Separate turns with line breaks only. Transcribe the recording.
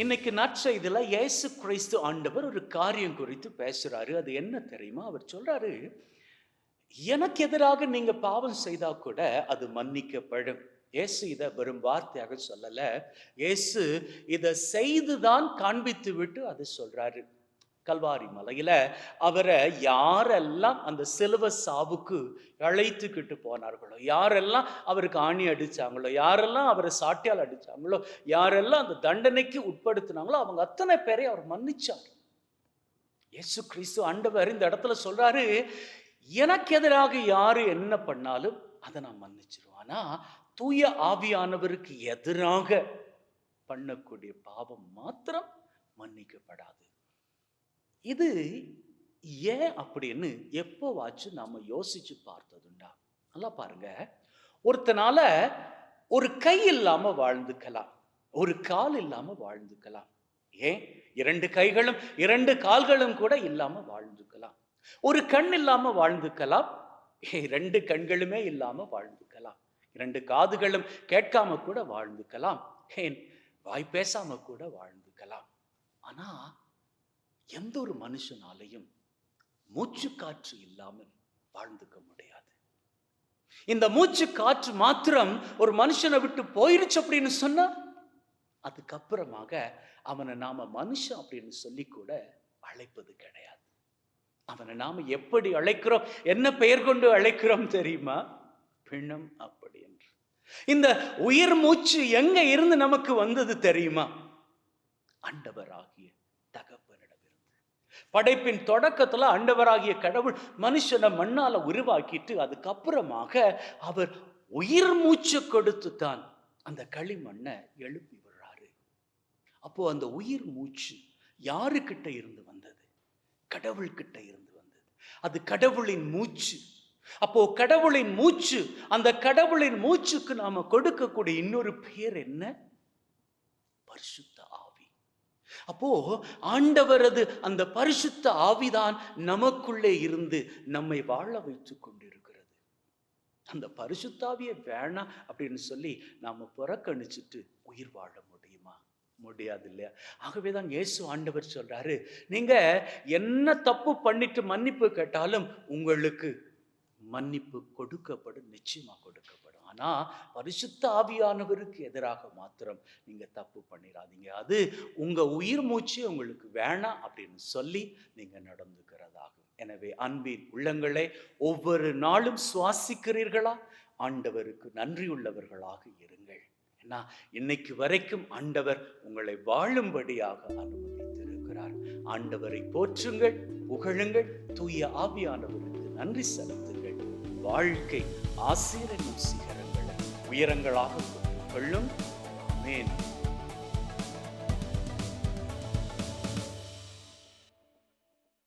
இன்னைக்கு நற்செய்தியில் இயேசு கிறிஸ்து ஆண்டவர் ஒரு காரியம் குறித்து பேசுறாரு. அது என்ன தெரியுமா? அவர் சொல்றாரு எனக்கு எதிராக நீங்க பாவம் செய்தால் கூட அது மன்னிக்கப்படும். இயேசு இதை வெறும் வார்த்தையாக சொல்லல. இயேசு இதை செய்துதான் காண்பித்து விட்டு அதை சொல்றாரு. கல்வாரி மலையில அவரை யாரெல்லாம் அந்த சிலுவ சாவுக்கு அழைத்துக்கிட்டு போனார்களோ யாரெல்லாம் அவருக்கு ஆணி அடிச்சாங்களோ யாரெல்லாம் அவரை சாட்டியால் அடிச்சாங்களோ யாரெல்லாம் அந்த தண்டனைக்கு உட்படுத்தினாங்களோ அவங்க அத்தனை பேரை அவர் மன்னிச்சார். இயேசு கிறிஸ்து ஆண்டவர் இந்த இடத்துல சொல்றாரு எனக்கு எதிராக யாரு என்ன பண்ணாலும் அதை நான் மன்னிச்சிருவேன். ஆனா தூய ஆவியானவருக்கு எதிராக பண்ணக்கூடிய பாவம் மாத்திரம் மன்னிக்கப்படாது. இது ஏன் அப்படின்னு எப்போவாச்சும் நாம யோசிச்சு பார்த்ததுண்டா? நல்லா பாருங்க. ஒருத்தனால ஒரு கை இல்லாம வாழ்ந்துக்கலாம். ஒரு கால் இல்லாம வாழ்ந்துக்கலாம். ஏன்? இரண்டு கைகளும் இரண்டு கால்களும் கூட இல்லாம வாழ்ந்துக்கலாம். ஒரு கண் இல்லாம வாழ்ந்துக்கலாம். இரண்டு ரெண்டு கண்களுமே இல்லாம வாழ்ந்துக்கலாம். இரண்டு காதுகளும் கேட்காம கூட வாழ்ந்துக்கலாம். ஏன்? வாய் பேசாம கூட வாழ்ந்துக்கலாம். ஆனா எந்த ஒரு மனுஷனாலையும் மூச்சு காற்று இல்லாமல் வாழ்ந்துக்க முடியாது. இந்த மூச்சு காற்று மாத்திரம் ஒரு மனுஷனை விட்டு போயிருச்சு அப்படின்னு சொன்னா அதுக்கப்புறமாக அவனை நாம மனுஷன் அப்படின்னு சொல்லி கூட அழைப்பது கிடையாது. அவனை நாம எப்படி அழைக்கிறோம் என்ன பெயர் கொண்டு அழைக்கிறோம் தெரியுமா? பிணம் அப்படி என்று. இந்த உயிர் மூச்சு எங்க இருந்து நமக்கு வந்தது தெரியுமா? ஆண்டவராகிய தகப்ப படைப்பின் தொடக்கத்துல அண்டவராகிய கடவுள் மனுஷனை மண்ணால உருவாக்கிட்டு அதுக்கப்புறமாக அவர் உயிர் மூச்சு கொடுத்து தான் அந்த களிமண்ணை எழுப்பி விடுறாரு. அப்போ அந்த உயிர் மூச்சு யாருக்கிட்ட இருந்து வந்தது? கடவுள்கிட்ட இருந்து வந்தது. அது கடவுளின் மூச்சு. அப்போ கடவுளின் மூச்சு அந்த கடவுளின் மூச்சுக்கு நாம கொடுக்கக்கூடிய இன்னொரு பேர் என்ன? பரிசுத்தா. அப்போ ஆண்டவரது அந்த பரிசுத்த ஆவிதான் நமக்குள்ளே இருந்து நம்மை வாழ வைத்துக் கொண்டிருக்கிறது. அந்த பரிசுத்தாவியை வேணாம் அப்படின்னு சொல்லி நாம புறக்கணிச்சிட்டு உயிர் வாழ முடியுமா? முடியாது இல்லையா? ஆகவே தான் இயேசு ஆண்டவர் சொல்றாரு நீங்க என்ன தப்பு பண்ணிட்டு மன்னிப்பு கேட்டாலும் உங்களுக்கு மன்னிப்பு கொடுக்கப்படும் நிச்சயமா கொடுக்கப்படும். ஆனா பரிசுத்த ஆவியானவருக்கு எதிராக மாத்திரம் நீங்க தப்பு பண்ணிடாதீங்க அது உங்க உயிர் மூச்சு உங்களுக்கு வேணாம் அப்படின்னு சொல்லி நீங்க நடந்துக்கிறதாகும். எனவே அன்பின் உள்ளங்களை ஒவ்வொரு நாளும் சுவாசிக்கிறீர்களா? ஆண்டவருக்கு நன்றியுள்ளவர்களாக இருங்கள். ஏன்னா இன்னைக்கு வரைக்கும் ஆண்டவர் உங்களை வாழும்படியாக அனுமதித்திருக்கிறார். ஆண்டவரை போற்றுங்கள் புகழுங்கள் தூய ஆவியானவருக்கு நன்றி செலுத்துங்கள். வாழ்க்கை ஆசீரனும் சிகரங்களை உயரங்களாக கொள்ளும். மேன்